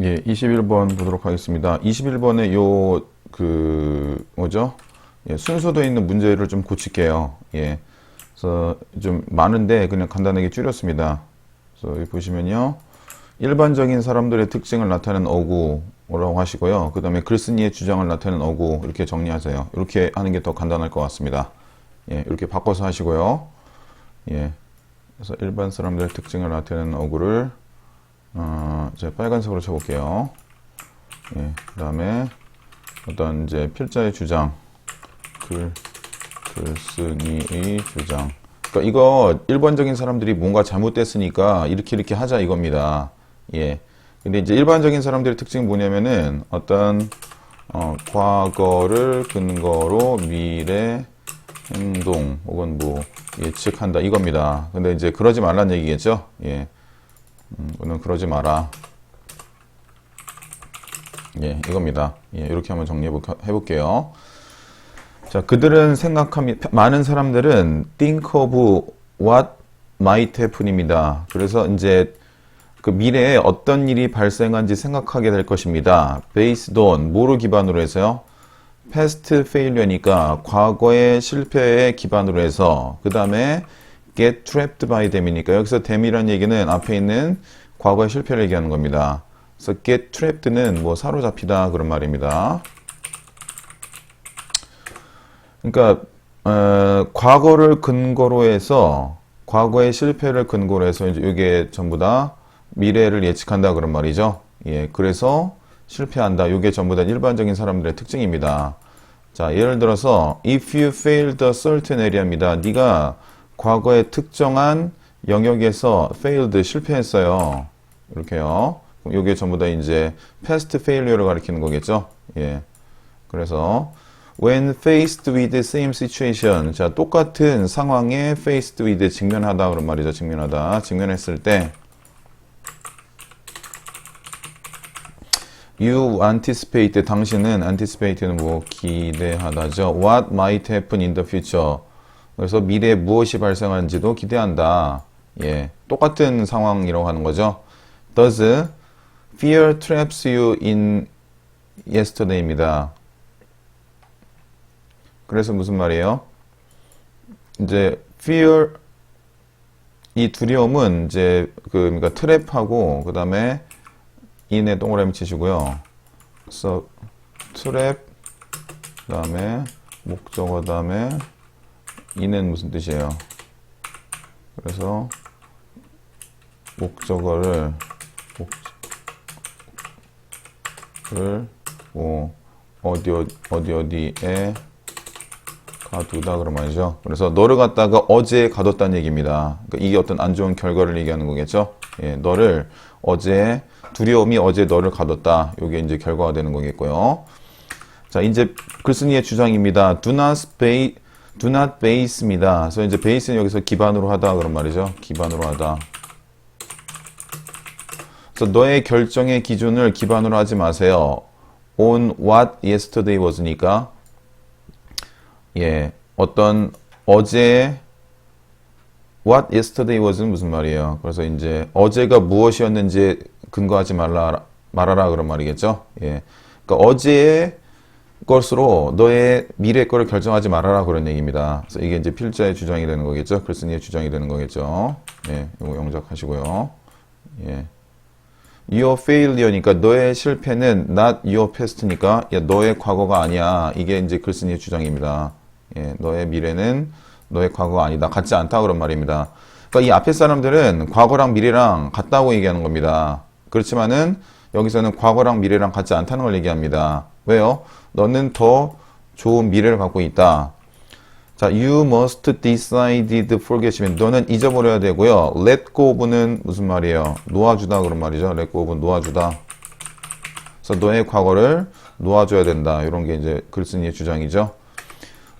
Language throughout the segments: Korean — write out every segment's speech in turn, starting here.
예, 21번 보도록 하겠습니다. 21번에 요, 그, 뭐죠? 예, 순서도 있는 문제를 좀 고칠게요. 예. 그래서 좀 많은데 그냥 간단하게 줄였습니다. 그래서 여기 보시면요. 일반적인 사람들의 특징을 나타내는 어구라고 하시고요. 그 다음에 글쓴이의 주장을 나타내는 어구 이렇게 정리하세요. 이렇게 하는 게 더 간단할 것 같습니다. 예, 이렇게 바꿔서 하시고요. 예. 그래서 일반 사람들의 특징을 나타내는 어구를 어, 제가 빨간색으로 쳐볼게요. 예, 그 다음에 어떤 이제 필자의 주장, 글, 글쓴이의 주장. 그러니까 이거 일반적인 사람들이 뭔가 잘못됐으니까 이렇게 이렇게 하자 이겁니다. 예. 근데 이제 일반적인 사람들의 특징이 뭐냐면은 어떤 어, 과거를 근거로 미래 행동 혹은 뭐 예측한다 이겁니다. 근데 이제 그러지 말란 얘기겠죠. 예. 음, 오늘 그러지 마라. 예, 이겁니다. 예, 이렇게 한번 정리해 볼게요. 자, 그들은 생각합니다. 많은 사람들은 think of what might happen입니다. 그래서 이제 그 미래에 어떤 일이 발생한지 생각하게 될 것입니다. based on 뭐를 기반으로 해서요? past failure니까 과거의 실패에 기반으로 해서 그 다음에 get trapped by them이니까 여기서 them이라는 얘기는 앞에 있는 과거의 실패를 얘기하는 겁니다. 그래서 get trapped는 뭐 사로잡히다 그런 말입니다. 그러니까 어, 과거를 근거로 해서 과거의 실패를 근거로 해서 이제 이게 전부 다 미래를 예측한다 그런 말이죠. 예, 그래서 실패한다. 이게 전부 다 일반적인 사람들의 특징입니다. 자, 예를 들어서 if you failed a certain area입니다. 네가 과거에 특정한 영역에서 failed 실패했어요. 이렇게요. 이게 전부 다 이제 past failure를 가리키는 거겠죠. 예. 그래서 when faced with same situation. 자, 똑같은 상황에 faced with 직면하다 그런 말이죠. 직면하다. 직면했을 때 You anticipate 당신은 anticipate는 뭐 기대하다죠. What might happen in the future. 그래서 미래에 무엇이 발생하는지도 기대한다. 예, 똑같은 상황이라고 하는 거죠. Does fear traps you in yesterday입니다. 그래서 무슨 말이에요? 이제 fear 이 두려움은 이제 그 그러니까 트랩하고 그다음에 인에 동그라미 치시고요. 그래서 트랩 그다음에 목적어 다음에 인은 무슨 뜻이에요? 그래서 목적어를 목적어를 뭐 어디 어디 어디에 가두다 그런 말이죠. 그래서 너를 갖다가 어제 가뒀다는 얘기입니다. 그러니까 이게 어떤 안 좋은 결과를 얘기하는 거겠죠. 예, 너를 어제 두려움이 어제 너를 가뒀다. 이게 이제 결과가 되는 거겠고요. 자, 이제 글쓴이의 주장입니다. Do not base, do not base입니다. 그래서 이제 base는 여기서 기반으로 하다 그런 말이죠. 기반으로 하다. 너의 결정의 기준을 기반으로 하지 마세요. On what yesterday was니까 예, 어떤 어제 what yesterday was는 무슨 말이에요? 그래서 이제 어제가 무엇이었는지 근거하지 말라 말하라 그런 말이겠죠. 예, 그러니까 어제의 것으로 너의 미래 거를 결정하지 말아라 그런 얘기입니다. 그래서 이게 이제 필자의 주장이 되는 거겠죠. 글쓴이의 주장이 되는 거겠죠. 예, 이거 영작하시고요. 예. Your failure니까 너의 실패는 not your past니까 야, 너의 과거가 아니야. 이게 이제 글쓴이의 주장입니다. 예, 너의 미래는 너의 과거가 아니다. 같지 않다 그런 말입니다. 그러니까 이 앞에 사람들은 과거랑 미래랑 같다고 얘기하는 겁니다. 그렇지만은 여기서는 과거랑 미래랑 같지 않다는 걸 얘기합니다. 왜요? 너는 더 좋은 미래를 갖고 있다. 자, you must decide forget이면 너는 잊어버려야 되고요. let go of는 무슨 말이에요? 놓아주다 그런 말이죠. let go of는 놓아주다. 그래서 너의 과거를 놓아줘야 된다. 이런 게 이제 글쓴이의 주장이죠.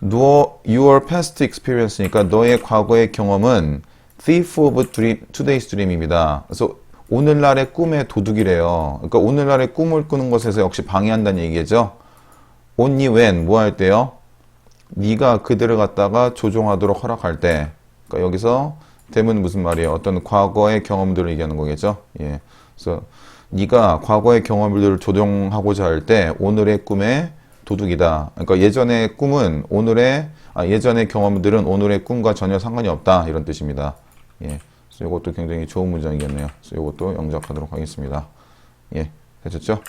누워 your past experience니까 너의 과거의 경험은 thief of dream, today's dream입니다. 그래서 오늘날의 꿈의 도둑이래요. 그러니까 오늘날의 꿈을 꾸는 것에서 역시 방해한다는 얘기죠. only when 뭐 할 때요? 네가 그들을 갖다가 조종하도록 허락할 때. 그러니까 여기서 대문 무슨 말이에요? 어떤 과거의 경험들을 얘기하는 거겠죠. 예. 그래서 네가 과거의 경험들을 조정하고자 할 때 오늘의 꿈의 도둑이다. 그러니까 예전의 꿈은 오늘의 아, 예전의 경험들은 오늘의 꿈과 전혀 상관이 없다 이런 뜻입니다. 예, 그래서 이것도 굉장히 좋은 문장이겠네요. 그래서 이것도 영작하도록 하겠습니다. 예, 되셨죠?